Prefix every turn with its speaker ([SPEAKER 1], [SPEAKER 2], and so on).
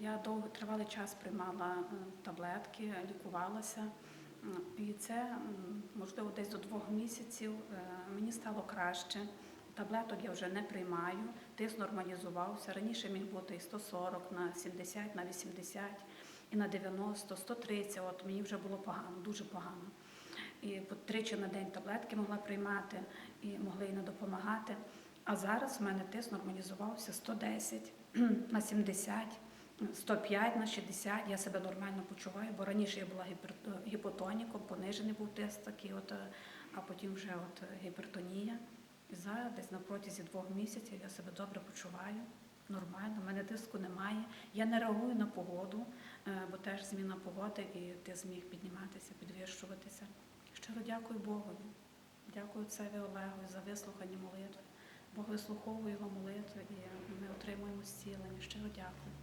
[SPEAKER 1] Я довго тривалий час приймала е, таблетки, лікувалася. І це можливо десь до двох місяців е, мені стало краще. Таблеток я вже не приймаю, тиск нормалізувався. Раніше міг бути і 140 на 70, на 80, і на 90, 130. От мені вже було погано, дуже погано. І по тричі на день таблетки могла приймати і могли і не допомагати. А зараз в мене тиск нормалізувався 110 на 70, 105 на 60. Я себе нормально почуваю, бо раніше я була гіпер- гіпотоніком, понижений був тиск такий, от, е, а потім вже от е, гіпертонія. І зараз десь на протязі двох місяців я себе добре почуваю. Нормально, в мене тиску немає. Я не реагую на погоду, е, бо теж зміна погоди, і ти зміг підніматися, підвищуватися. Щиро дякую Богу. Дякую Цеві Олегу за вислухані молитви. Бог вислуховує його молитви і ми отримуємо зцілення. Щиро дякую.